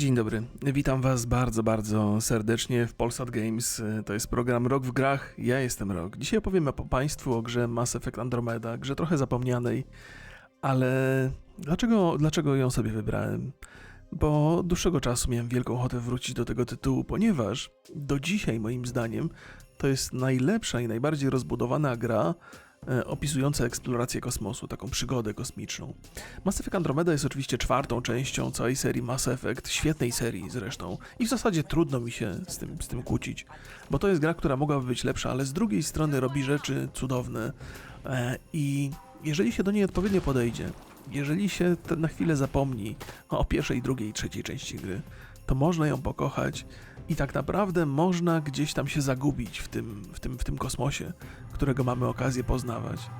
Dzień dobry, witam Was bardzo, bardzo serdecznie w Polsat Games. To jest program Rok w grach, ja jestem Rok. Dzisiaj opowiemy po Państwu o grze Mass Effect Andromeda, grze trochę zapomnianej, ale dlaczego, dlaczego ją sobie wybrałem? Bo od dłuższego czasu miałem wielką ochotę wrócić do tego tytułu, ponieważ do dzisiaj moim zdaniem to jest najlepsza i najbardziej rozbudowana gra e, opisująca eksplorację kosmosu, taką przygodę kosmiczną. Mass Effect Andromeda jest oczywiście czwartą częścią całej serii Mass Effect, świetnej serii zresztą, i w zasadzie trudno mi się z tym, z tym kłócić, bo to jest gra, która mogłaby być lepsza, ale z drugiej strony robi rzeczy cudowne e, i jeżeli się do niej odpowiednio podejdzie, jeżeli się na chwilę zapomni o pierwszej, drugiej, trzeciej części gry, to można ją pokochać i tak naprawdę można gdzieś tam się zagubić w tym, w tym, w tym kosmosie, którego mamy okazję poznawać.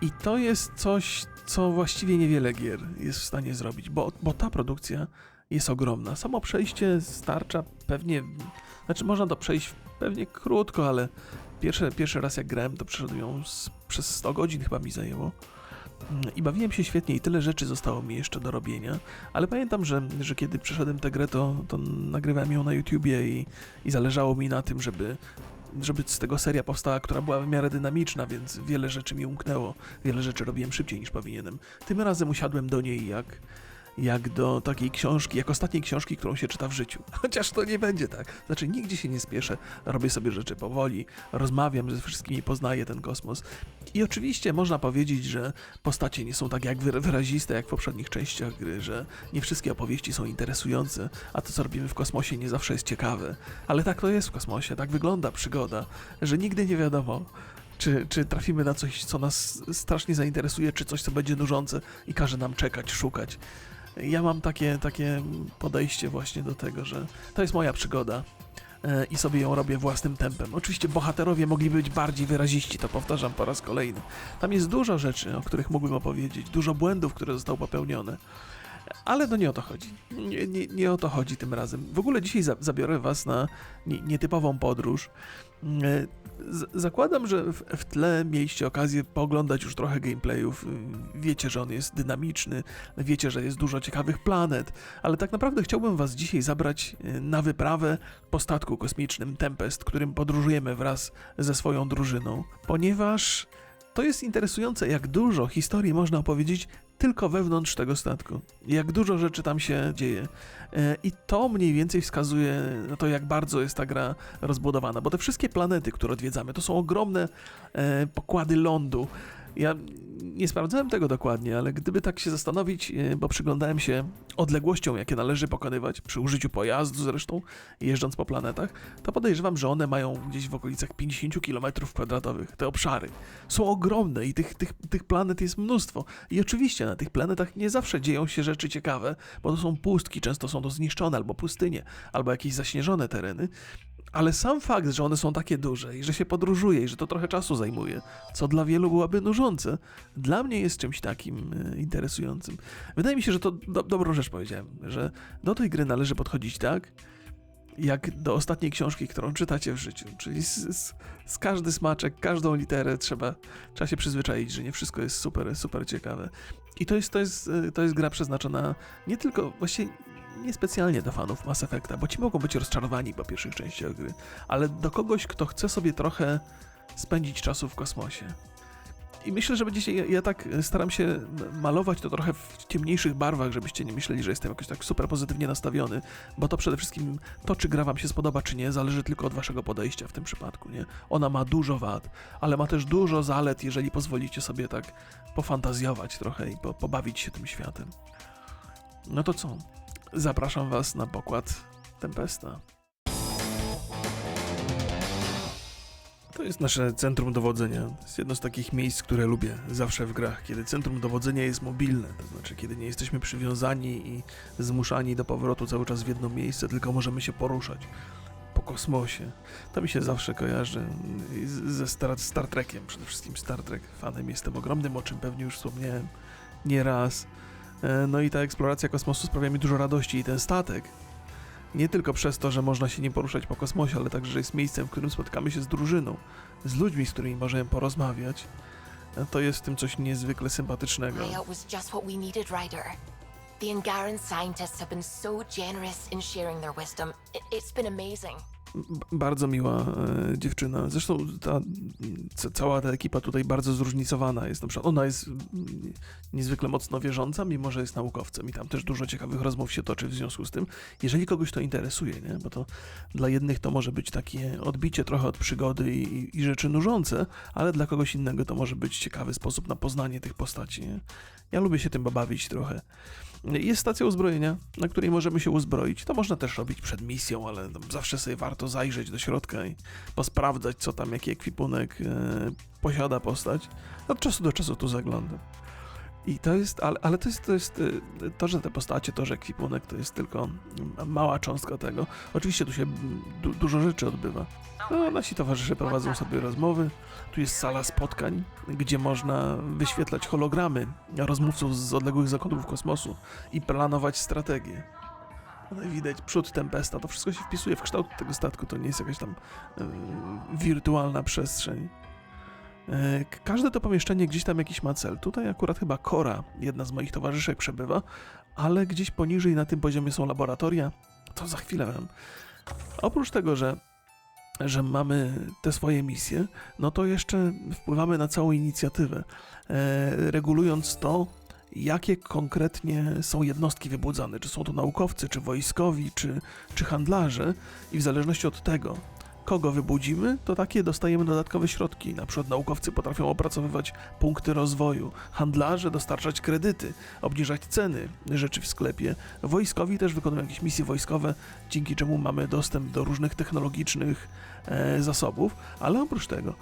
I to jest coś, co właściwie niewiele gier jest w stanie zrobić, bo, bo ta produkcja jest ogromna. Samo przejście starcza pewnie, znaczy można to przejść pewnie krótko, ale pierwszy, pierwszy raz jak grałem, to przeszedłem ją z, przez 100 godzin chyba mi zajęło. I bawiłem się świetnie i tyle rzeczy zostało mi jeszcze do robienia, ale pamiętam, że, że kiedy przeszedłem tę grę, to, to nagrywałem ją na YouTubie i, i zależało mi na tym, żeby żeby z tego seria powstała, która była w miarę dynamiczna, więc wiele rzeczy mi umknęło. Wiele rzeczy robiłem szybciej niż powinienem. Tym razem usiadłem do niej jak, jak do takiej książki, jak ostatniej książki, którą się czyta w życiu. Chociaż to nie będzie tak. Znaczy, nigdzie się nie spieszę, robię sobie rzeczy powoli, rozmawiam ze wszystkimi, poznaję ten kosmos. I oczywiście można powiedzieć, że postacie nie są tak jak wyra- wyraziste jak w poprzednich częściach gry, że nie wszystkie opowieści są interesujące, a to co robimy w kosmosie nie zawsze jest ciekawe. Ale tak to jest w kosmosie, tak wygląda przygoda, że nigdy nie wiadomo, czy, czy trafimy na coś, co nas strasznie zainteresuje, czy coś, co będzie nużące i każe nam czekać, szukać. Ja mam takie, takie podejście właśnie do tego, że to jest moja przygoda e, i sobie ją robię własnym tempem. Oczywiście bohaterowie mogliby być bardziej wyraziści, to powtarzam po raz kolejny. Tam jest dużo rzeczy, o których mógłbym opowiedzieć, dużo błędów, które zostały popełnione. Ale to nie o to chodzi. Nie, nie, nie o to chodzi tym razem. W ogóle dzisiaj za, zabiorę Was na nie, nietypową podróż. E, zakładam, że w, w tle mieliście okazję pooglądać już trochę gameplayów. Y, Wiecie, że on jest dynamiczny, wiecie, że jest dużo ciekawych planet, ale tak naprawdę chciałbym Was dzisiaj zabrać y, na wyprawę po statku kosmicznym Tempest, którym podróżujemy wraz ze swoją drużyną, ponieważ to jest interesujące, jak dużo historii można opowiedzieć tylko wewnątrz tego statku. Jak dużo rzeczy tam się dzieje. E, I to mniej więcej wskazuje na to, jak bardzo jest ta gra rozbudowana. Bo te wszystkie planety, które odwiedzamy, to są ogromne e, pokłady lądu. Ja nie sprawdzałem tego dokładnie, ale gdyby tak się zastanowić, e, bo przyglądałem się odległością, jakie należy pokonywać, przy użyciu pojazdu zresztą, jeżdżąc po planetach, to podejrzewam, że one mają gdzieś w okolicach 50 km kwadratowych, te obszary. Są ogromne i tych, tych, tych planet jest mnóstwo. I oczywiście na tych planetach nie zawsze dzieją się rzeczy ciekawe, bo to są pustki, często są to zniszczone albo pustynie, albo jakieś zaśnieżone tereny. Ale sam fakt, że one są takie duże i że się podróżuje i że to trochę czasu zajmuje, co dla wielu byłoby nużące, dla mnie jest czymś takim e, interesującym. Wydaje mi się, że to do, dobrą rzecz powiedziałem, że do tej gry należy podchodzić tak, jak do ostatniej książki, którą czytacie w życiu. Czyli z, z, z każdy smaczek, każdą literę trzeba, trzeba się przyzwyczaić, że nie wszystko jest super, super ciekawe. I to jest, to jest, e, to jest gra przeznaczona nie tylko, właściwie niespecjalnie do fanów Mass Effecta, bo ci mogą być rozczarowani po pierwszych częściach gry, ale do kogoś, kto chce sobie trochę spędzić czasu w kosmosie. I myślę, że dzisiaj ja, tak staram się malować to trochę w ciemniejszych barwach, żebyście nie myśleli, że jestem jakoś tak super pozytywnie nastawiony, bo to przede wszystkim to, czy gra wam się spodoba, czy nie, zależy tylko od waszego podejścia w tym przypadku, nie? Ona ma dużo wad, ale ma też dużo zalet, jeżeli pozwolicie sobie tak pofantazjować trochę i po, pobawić się tym światem. No to co? Zapraszam was na pokład Tempesta. To jest nasze centrum dowodzenia. To jest jedno z takich miejsc, które lubię zawsze w grach, kiedy centrum dowodzenia jest mobilne, to znaczy kiedy nie jesteśmy przywiązani i zmuszani do powrotu cały czas w jedno miejsce, tylko możemy się poruszać po kosmosie. To mi się zawsze kojarzy ze Star, Star Trekiem, przede wszystkim Star Trek. Fanem jestem ogromnym, o czym pewnie już wspomniałem nieraz. E, No i ta eksploracja kosmosu sprawia mi dużo radości i ten statek nie tylko przez to, że można się nim poruszać po kosmosie, ale także, że jest miejscem, w którym spotkamy się z drużyną, z ludźmi, z którymi możemy porozmawiać. E, To jest w tym coś niezwykle sympatycznego. Layout was just what we needed, Ryder. The Angaran scientists have been so generous in sharing their wisdom. I- It's been amazing. Bardzo miła e, dziewczyna. Zresztą ta, ca- cała ta ekipa tutaj bardzo zróżnicowana jest. Na przykład ona jest niezwykle mocno wierząca, mimo że jest naukowcem i tam też dużo ciekawych rozmów się toczy w związku z tym. Jeżeli kogoś to interesuje, nie? bo to dla jednych to może być takie odbicie trochę od przygody i- i rzeczy nużące, ale dla kogoś innego to może być ciekawy sposób na poznanie tych postaci. Nie? Ja lubię się tym bawić trochę. Jest stacja uzbrojenia, na której możemy się uzbroić. To można też robić przed misją, ale zawsze sobie warto zajrzeć do środka i posprawdzać, co tam, jaki ekwipunek e, posiada postać. Od czasu do czasu tu zaglądam. I to jest, ale, ale to jest, to jest e, to, że te postacie, to, że ekwipunek to jest tylko mała cząstka tego. Oczywiście tu się du, dużo rzeczy odbywa. No, nasi towarzysze prowadzą sobie rozmowy. Tu jest sala spotkań, gdzie można wyświetlać hologramy rozmówców z odległych zakątków kosmosu i planować strategię. Tutaj widać przód Tempesta, to wszystko się wpisuje w kształt tego statku, to nie jest jakaś tam e, wirtualna przestrzeń. E, każde to pomieszczenie gdzieś tam jakiś ma cel. Tutaj akurat chyba Kora, jedna z moich towarzyszek, przebywa, ale gdzieś poniżej na tym poziomie są laboratoria. To za chwilę wam. Oprócz tego, że że mamy te swoje misje, no to jeszcze wpływamy na całą inicjatywę, e, regulując to, jakie konkretnie są jednostki wybudzane, czy są to naukowcy, czy wojskowi, czy, czy handlarze i w zależności od tego, kogo wybudzimy, to takie dostajemy dodatkowe środki. Na przykład naukowcy potrafią opracowywać punkty rozwoju, handlarze dostarczać kredyty, obniżać ceny rzeczy w sklepie. Wojskowi też wykonują jakieś misje wojskowe, dzięki czemu mamy dostęp do różnych technologicznych e, zasobów, ale oprócz tego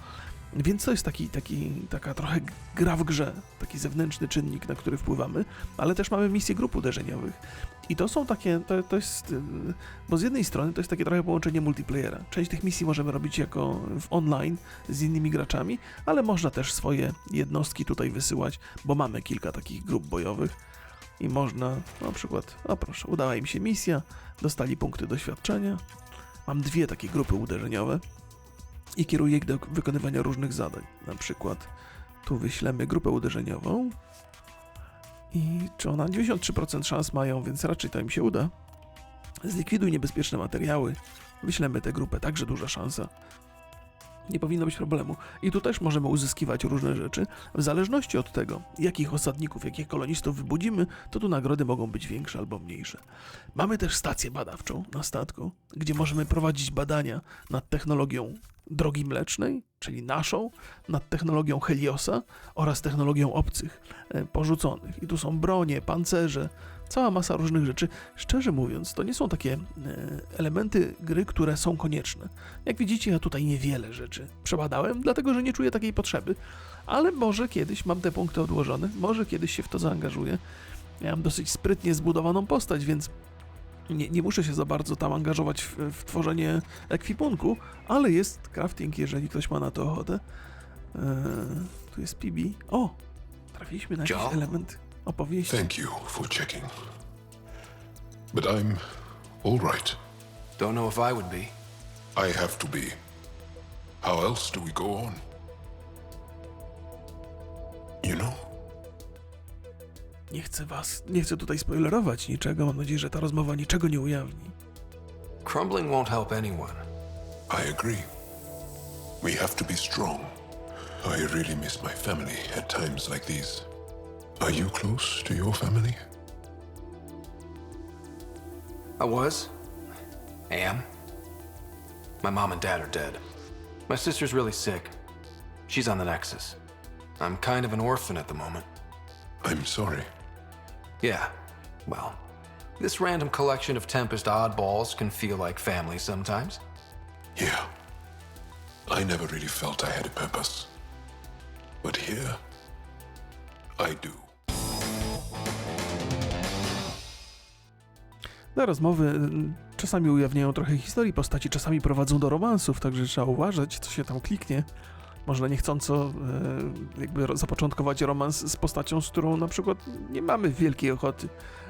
więc to jest taki, taki, taka trochę gra w grze, taki zewnętrzny czynnik, na który wpływamy, ale też mamy misje grup uderzeniowych. I to są takie, to, to jest, y, bo z jednej strony to jest takie trochę połączenie multiplayera. Część tych misji możemy robić jako w online z innymi graczami, ale można też swoje jednostki tutaj wysyłać, bo mamy kilka takich grup bojowych i można na przykład, o proszę, udała im się misja, dostali punkty doświadczenia. Mam dwie takie grupy uderzeniowe i kieruję ich do wykonywania różnych zadań. Na przykład tu wyślemy grupę uderzeniową i czy ona 93% szans mają, więc raczej to im się uda. Zlikwiduj niebezpieczne materiały. Wyślemy tę grupę, także duża szansa. Nie powinno być problemu. I tu też możemy uzyskiwać różne rzeczy. W zależności od tego, jakich osadników, jakich kolonistów wybudzimy, to tu nagrody mogą być większe albo mniejsze. Mamy też stację badawczą na statku, gdzie możemy prowadzić badania nad technologią drogi mlecznej, czyli naszą, nad technologią Heliosa oraz technologią obcych e, porzuconych. I tu są bronie, pancerze, cała masa różnych rzeczy. Szczerze mówiąc, to nie są takie e, elementy gry, które są konieczne. Jak widzicie, ja tutaj niewiele rzeczy przebadałem, dlatego że nie czuję takiej potrzeby, ale może kiedyś mam te punkty odłożone, może kiedyś się w to zaangażuję. Ja mam dosyć sprytnie zbudowaną postać, więc nie, nie muszę się za bardzo tam angażować w, w tworzenie ekwipunku, ale jest crafting, jeżeli ktoś ma na to ochotę. Eee, tu jest PB. O! Trafiliśmy na jakiś element opowieści. Thank you for checking. But I'm all right. Don't know if I would be. I have to be. How else do we go on? You know, Nie chcę was, nie chcę tutaj spoilerować niczego. Mam nadzieję, że ta rozmowa niczego nie ujawni. Crumbling won't help anyone. I agree. We have to be strong. I really miss my family at times like these. Are you close to your family? I was. I Am. My mom and dad are dead. My sister's really sick. She's on the Nexus. I'm kind of an orphan at the moment. I'm sorry. Yeah, well, this random collection of Tempest oddballs can feel like family sometimes. Yeah. I never really felt I had a purpose. But here, I do. Te rozmowy mm, czasami ujawniają trochę historii postaci, czasami prowadzą do romansów, także trzeba uważać, co się tam kliknie. Można niechcąco e, jakby zapoczątkować romans z postacią, z którą na przykład nie mamy wielkiej ochoty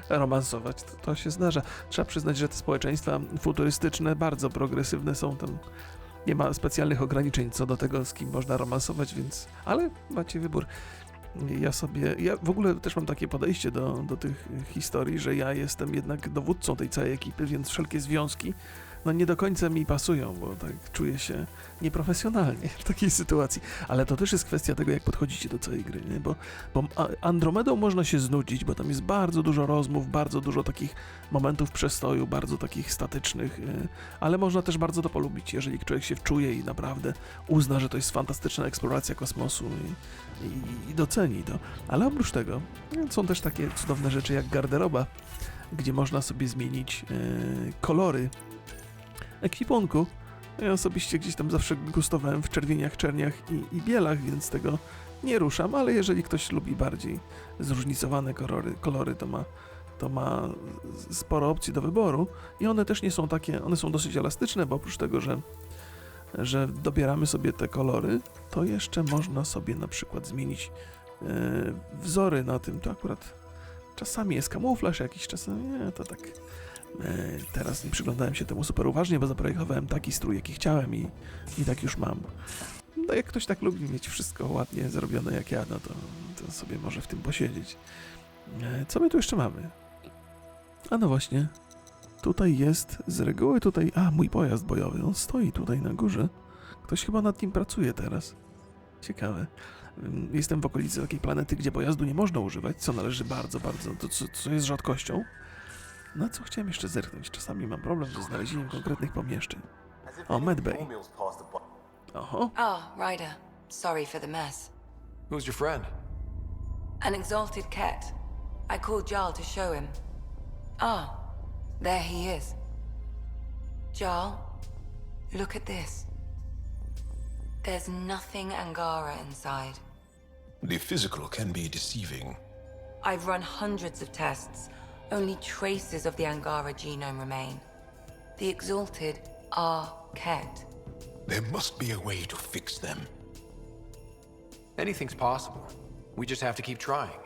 romansować. To, to się zdarza. Trzeba przyznać, że te społeczeństwa futurystyczne bardzo progresywne są tam. Nie ma specjalnych ograniczeń co do tego, z kim można romansować, więc. Ale macie wybór. Ja sobie, ja w ogóle też mam takie podejście do, do tych historii, że ja jestem jednak dowódcą tej całej ekipy, więc wszelkie związki no nie do końca mi pasują, bo tak czuję się nieprofesjonalnie w takiej sytuacji. Ale to też jest kwestia tego, jak podchodzicie do całej gry, nie? Bo, bo Andromedą można się znudzić, bo tam jest bardzo dużo rozmów, bardzo dużo takich momentów przestoju, bardzo takich statycznych, y, ale można też bardzo to polubić, jeżeli człowiek się wczuje i naprawdę uzna, że to jest fantastyczna eksploracja kosmosu i, i, i doceni to. Ale oprócz tego no, są też takie cudowne rzeczy jak garderoba, gdzie można sobie zmienić y, kolory ekwipunku. Ja osobiście gdzieś tam zawsze gustowałem w czerwieniach, czerniach i, i bielach, więc tego nie ruszam, ale jeżeli ktoś lubi bardziej zróżnicowane kolory, kolory to ma to ma sporo opcji do wyboru i one też nie są takie, one są dosyć elastyczne, bo oprócz tego, że, że dobieramy sobie te kolory, to jeszcze można sobie na przykład zmienić e, wzory na tym, to akurat czasami jest kamuflaż jakiś, czasem nie, to tak teraz nie przyglądałem się temu super uważnie, bo zaprojektowałem taki strój, jaki chciałem i, i tak już mam. No jak ktoś tak lubi mieć wszystko ładnie zrobione jak ja, no to, to sobie może w tym posiedzieć. E, Co my tu jeszcze mamy? A no właśnie. Tutaj jest z reguły tutaj. A, mój pojazd bojowy. On stoi tutaj na górze. Ktoś chyba nad nim pracuje teraz. Ciekawe. Ym, Jestem w okolicy takiej planety, gdzie pojazdu nie można używać, co należy bardzo, bardzo. To, co, co jest rzadkością. Na co chciałem jeszcze zerknąć? Czasami mam problem ze znalezieniem konkretnych pomieszczeń. O, medbay. Oho. Oh, Ryder. Sorry for the mess. Who's your friend? An exalted cat. I called Jarl to show him. Ah, there he is. Jarl, look at this. There's nothing Angara inside. The physical can be deceiving. I've run hundreds of tests. Only traces of the Angara genome remain. The exalted are Ket. There must be a way to fix them, Anything's possible. We just have to keep trying.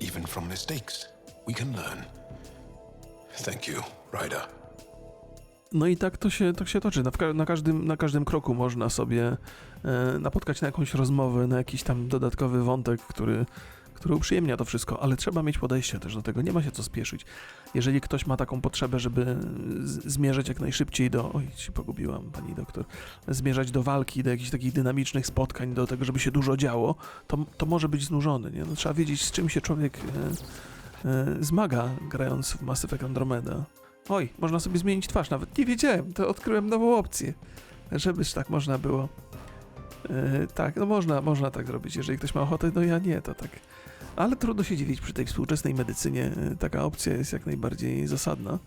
even from mistakes. We can learn. Thank you, Ryder. No i tak to się, to się toczy. Na, na, każdym, na każdym kroku można sobie e, napotkać na jakąś rozmowę, na jakiś tam dodatkowy wątek, który, który uprzyjemnia to wszystko, ale trzeba mieć podejście też do tego. Nie ma się co spieszyć. Jeżeli ktoś ma taką potrzebę, żeby zmierzać jak najszybciej do. Oj, się pogubiłam, pani doktor. Zmierzać do walki, do jakichś takich dynamicznych spotkań, do tego, żeby się dużo działo, to, to może być znużony. Nie? No, trzeba wiedzieć, z czym się człowiek e, e, zmaga, grając w Mass Effect Andromeda. Oj, można sobie zmienić twarz, nawet nie wiedziałem, to odkryłem nową opcję, żebyś tak można było. Yy, tak, no można, można tak zrobić, jeżeli ktoś ma ochotę, no ja nie, to tak. Ale trudno się dziwić, przy tej współczesnej medycynie yy, taka opcja jest jak najbardziej zasadna.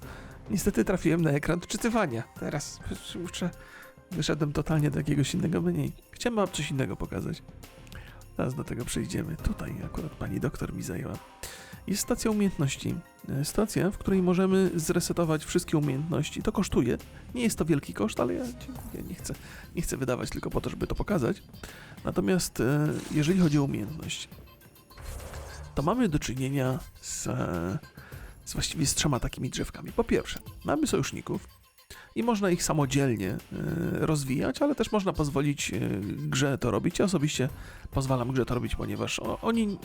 Niestety trafiłem na ekran czytywania. Teraz muszę, wyszedłem totalnie do jakiegoś innego menu. Chciałem wam coś innego pokazać. Zaraz do tego przejdziemy. Tutaj akurat pani doktor mi zajęła. Jest stacja umiejętności. E, Stacja, w której możemy zresetować wszystkie umiejętności. To kosztuje. Nie jest to wielki koszt, ale ja. Nie chcę, nie chcę wydawać tylko po to, żeby to pokazać. Natomiast e, jeżeli chodzi o umiejętności, to mamy do czynienia z, e, z właściwie z trzema takimi drzewkami. Po pierwsze, mamy sojuszników i można ich samodzielnie e, rozwijać, ale też można pozwolić e, grze to robić. Ja osobiście pozwalam grze to robić, ponieważ oni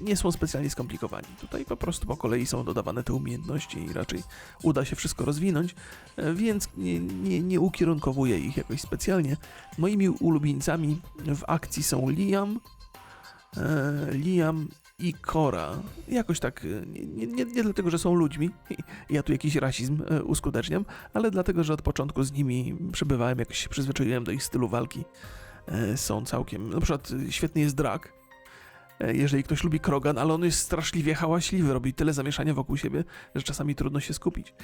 nie są specjalnie skomplikowani. Tutaj po prostu po kolei są dodawane te umiejętności i raczej uda się wszystko rozwinąć, e, więc nie, nie, nie ukierunkowuję ich jakoś specjalnie. Moimi ulubieńcami w akcji są Liam, Liam i Cora. Jakoś tak, e, nie, nie, nie, dlatego, że są ludźmi, ja tu jakiś rasizm e, uskuteczniam, ale dlatego, że od początku z nimi przebywałem, jakoś się przyzwyczaiłem do ich stylu walki. E, Są całkiem, na przykład świetny jest Drak, jeżeli ktoś lubi Krogan, ale on jest straszliwie hałaśliwy, robi tyle zamieszania wokół siebie, że czasami trudno się skupić.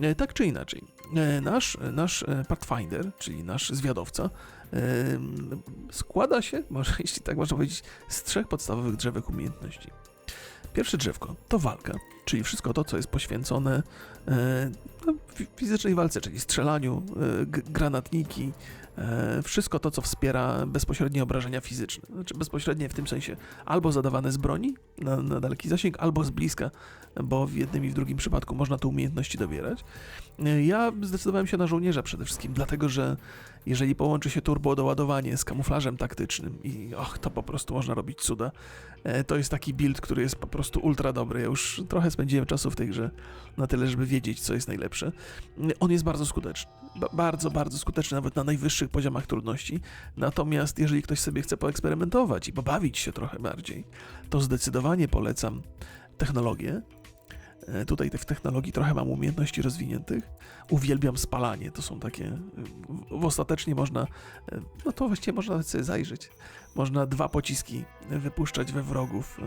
E, Tak czy inaczej, e, nasz, nasz e, Pathfinder, czyli nasz zwiadowca, e, składa się, może jeśli tak można powiedzieć, z trzech podstawowych drzewek umiejętności. Pierwsze drzewko to walka. Czyli wszystko to, co jest poświęcone e, no, fi- fizycznej walce, czyli strzelaniu, e, granatniki, e, wszystko to, co wspiera bezpośrednie obrażenia fizyczne. Znaczy bezpośrednie w tym sensie albo zadawane z broni na, na daleki zasięg, albo z bliska, bo w jednym i w drugim przypadku można te umiejętności dobierać. Ja zdecydowałem się na żołnierza przede wszystkim, dlatego że jeżeli połączy się turbo doładowanie z kamuflażem taktycznym i och, to po prostu można robić cuda. To jest taki build, który jest po prostu ultra dobry. Ja już trochę czasu w tej grze na tyle, żeby wiedzieć, co jest najlepsze. On jest bardzo skuteczny. Ba- bardzo, bardzo skuteczny, nawet na najwyższych poziomach trudności. Natomiast jeżeli ktoś sobie chce poeksperymentować i pobawić się trochę bardziej, to zdecydowanie polecam technologię. E, Tutaj w technologii trochę mam umiejętności rozwiniętych. Uwielbiam spalanie. To są takie. w- W ostatecznie można. e, No to właściwie można sobie zajrzeć. Można dwa pociski wypuszczać we wrogów.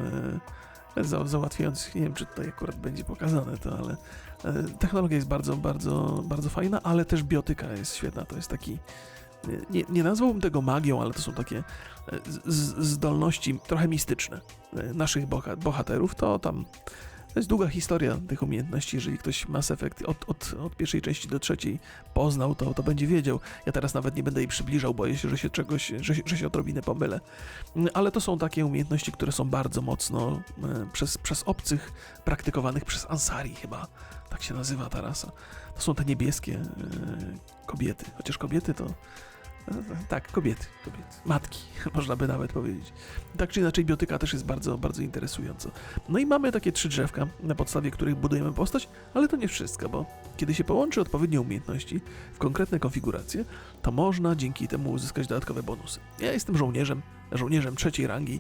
Za, załatwiając, nie wiem czy tutaj akurat będzie pokazane to, ale e, technologia jest bardzo, bardzo, bardzo fajna, ale też biotyka jest świetna. To jest taki. Nie, nie nazwałbym tego magią, ale to są takie e, z, z- zdolności trochę mistyczne e, naszych boha, bohaterów. To tam to jest długa historia tych umiejętności. Jeżeli ktoś Mass Effect od, od, od pierwszej części do trzeciej poznał, to, to będzie wiedział. Ja teraz nawet nie będę jej przybliżał, boję się, że się czegoś, że, że się odrobinę pomylę. Mm, Ale to są takie umiejętności, które są bardzo mocno e, przez, przez obcych praktykowanych przez Ansari chyba. Tak się nazywa ta rasa. To są te niebieskie e, kobiety. Chociaż kobiety to. Tak, kobiety, kobiety. Matki, można by nawet powiedzieć. Tak czy inaczej, biotyka też jest bardzo, bardzo interesująca. No i mamy takie trzy drzewka, na podstawie których budujemy postać, ale to nie wszystko, bo kiedy się połączy odpowiednie umiejętności w konkretne konfiguracje, to można dzięki temu uzyskać dodatkowe bonusy. Ja jestem żołnierzem, żołnierzem trzeciej rangi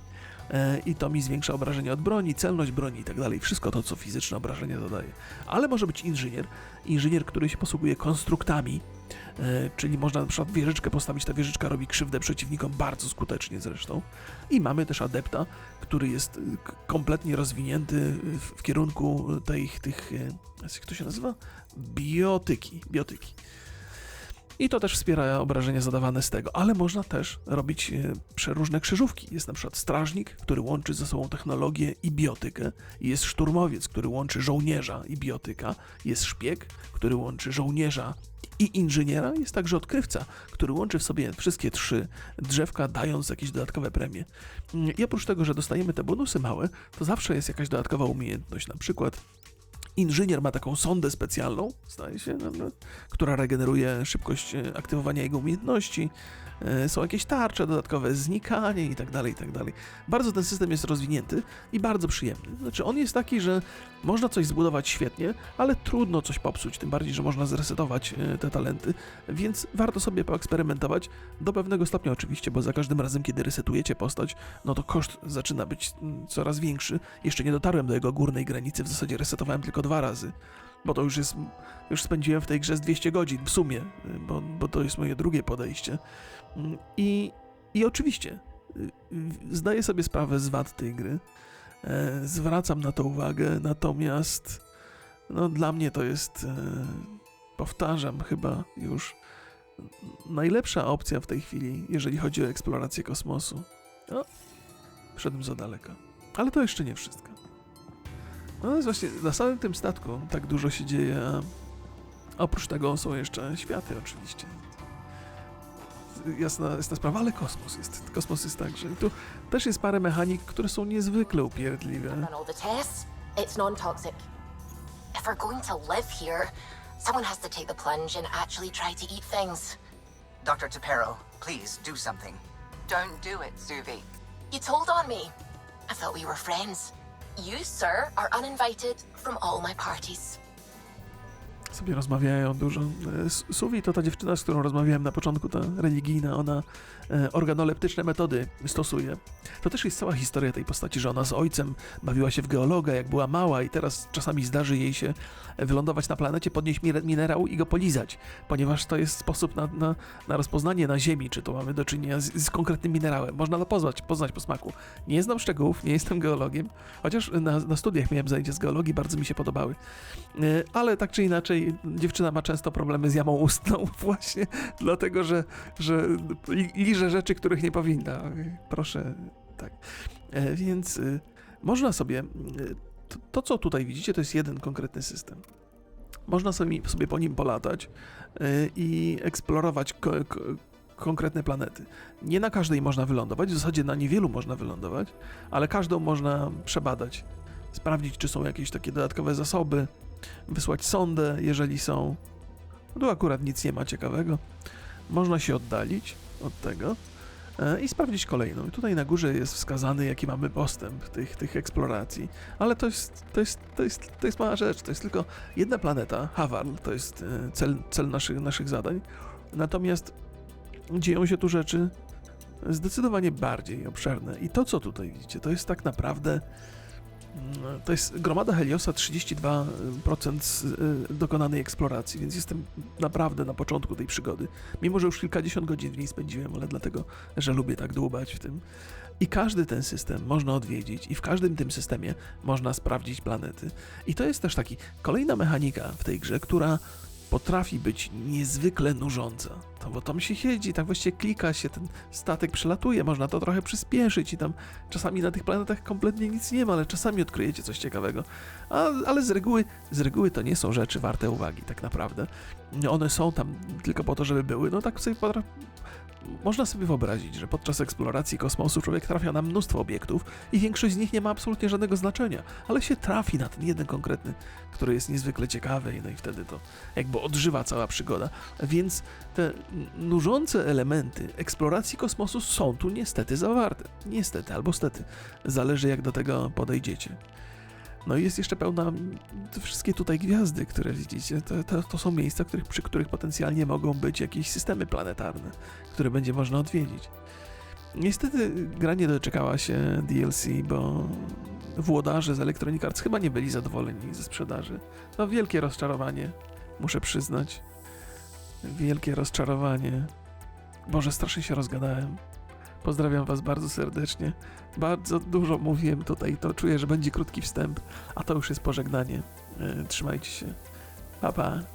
e, i to mi zwiększa obrażenia od broni, celność broni i tak dalej, wszystko to, co fizyczne obrażenia zadaje. Ale może być inżynier, inżynier, który się posługuje konstruktami, e, czyli można na przykład wieżyczkę postawić, ta wieżyczka robi krzywdę przeciwnikom bardzo skutecznie zresztą. I mamy też adepta, który jest k- kompletnie rozwinięty w, kierunku tych, tych, e, jak to się nazywa? Biotyki, biotyki. I to też wspiera obrażenia zadawane z tego, ale można też robić e, przeróżne krzyżówki. Jest na przykład strażnik, który łączy ze sobą technologię i biotykę. Jest szturmowiec, który łączy żołnierza i biotyka. Jest szpieg, który łączy żołnierza i inżyniera. Jest także odkrywca, który łączy w sobie wszystkie trzy drzewka, dając jakieś dodatkowe premie. Mm, I oprócz tego, że dostajemy te bonusy małe, to zawsze jest jakaś dodatkowa umiejętność. Na przykład inżynier ma taką sondę specjalną, zdaje się, która regeneruje szybkość e, aktywowania jego umiejętności. E, Są jakieś tarcze dodatkowe, znikanie i tak dalej, i tak dalej. Bardzo ten system jest rozwinięty i bardzo przyjemny. Znaczy, on jest taki, że można coś zbudować świetnie, ale trudno coś popsuć, tym bardziej, że można zresetować e, te talenty, więc warto sobie poeksperymentować do pewnego stopnia oczywiście, bo za każdym razem, kiedy resetujecie postać, no to koszt zaczyna być mm, coraz większy. Jeszcze nie dotarłem do jego górnej granicy, w zasadzie resetowałem tylko dwa razy, bo to już jest, już spędziłem w tej grze z 200 godzin w sumie, y, bo, bo to jest moje drugie podejście. Mm, I, i oczywiście y, zdaję sobie sprawę z wad tej gry, zwracam na to uwagę, natomiast no, dla mnie to jest, e, powtarzam chyba już, najlepsza opcja w tej chwili, jeżeli chodzi o eksplorację kosmosu. No, wszedłem za daleko. Ale to jeszcze nie wszystko. No jest właśnie, na samym tym statku tak dużo się dzieje, a oprócz tego są jeszcze światy oczywiście. Jasna, jasna sprawa, ale kosmos jest. Kosmos jest także. I tu też jest parę mechanik, które są niezwykle upierdliwe. Run all the tests. It's non-toxic. If we're going to live here, someone has to take the plunge and actually try to eat things. Dr. Tapero, please do something. Don't do it, Suvi. You told on me. I thought we were friends. You, sir, are uninvited from all my parties. Sobie rozmawiają dużo. E, Su- Suvi to ta dziewczyna, z którą rozmawiałem na początku, ta religijna, ona e, organoleptyczne metody stosuje. To też jest cała historia tej postaci, że ona z ojcem bawiła się w geologa, jak była mała i teraz czasami zdarzy jej się wylądować na planecie, podnieść minerał i go polizać, ponieważ to jest sposób na, na, na rozpoznanie na Ziemi, czy to mamy do czynienia z, z konkretnym minerałem. Można to poznać, poznać po smaku. Nie znam szczegółów, nie jestem geologiem, chociaż na, na studiach miałem zajęcia z geologii, bardzo mi się podobały. E, Ale tak czy inaczej, dziewczyna ma często problemy z jamą ustną, właśnie dlatego, że, że li- liże rzeczy, których nie powinna. Proszę, tak. E, Więc y, można sobie y, to, to, co tutaj widzicie, to jest jeden konkretny system. Można sobie, sobie po nim polatać y, i eksplorować ko, ko, konkretne planety. Nie na każdej można wylądować, w zasadzie na niewielu można wylądować, ale każdą można przebadać, sprawdzić, czy są jakieś takie dodatkowe zasoby, wysłać sondę, jeżeli są. No tu akurat nic nie ma ciekawego. Można się oddalić od tego e, i sprawdzić kolejną. I tutaj na górze jest wskazany, jaki mamy postęp tych, tych eksploracji. Ale to jest, to, jest, to, jest, to jest mała rzecz. To jest tylko jedna planeta, Havarl, to jest e, cel, cel naszych, naszych zadań. Natomiast dzieją się tu rzeczy zdecydowanie bardziej obszerne. I to, co tutaj widzicie, to jest tak naprawdę. To jest gromada Heliosa 32% z, y, dokonanej eksploracji, więc jestem naprawdę na początku tej przygody. Mimo, że już kilkadziesiąt godzin w niej spędziłem, ale dlatego, że lubię tak dłubać w tym. I każdy ten system można odwiedzić, i w każdym tym systemie można sprawdzić planety. I to jest też taki kolejna mechanika w tej grze, która potrafi być niezwykle nużąca. To bo tam się siedzi, tak właściwie klika się, ten statek przelatuje, można to trochę przyspieszyć i tam czasami na tych planetach kompletnie nic nie ma, ale czasami odkryjecie coś ciekawego. A, ale z reguły, z reguły to nie są rzeczy warte uwagi, tak naprawdę. One są tam tylko po to, żeby były. No tak sobie potra- można sobie wyobrazić, że podczas eksploracji kosmosu człowiek trafia na mnóstwo obiektów i większość z nich nie ma absolutnie żadnego znaczenia, ale się trafi na ten jeden konkretny, który jest niezwykle ciekawy, no i wtedy to jakby odżywa cała przygoda. Więc te nużące elementy eksploracji kosmosu są tu niestety zawarte. Niestety albo stety. Zależy jak do tego podejdziecie. No i jest jeszcze pełna wszystkie tutaj gwiazdy, które widzicie. To, to, to są miejsca, których, przy których potencjalnie mogą być jakieś systemy planetarne, które będzie można odwiedzić. Niestety gra nie doczekała się DLC, bo włodarze z Electronic Arts chyba nie byli zadowoleni ze sprzedaży. No wielkie rozczarowanie, muszę przyznać. Wielkie rozczarowanie. Boże, strasznie się rozgadałem. Pozdrawiam Was bardzo serdecznie. Bardzo dużo mówiłem tutaj, to czuję, że będzie krótki wstęp, a to już jest pożegnanie. E, Trzymajcie się. Pa, pa.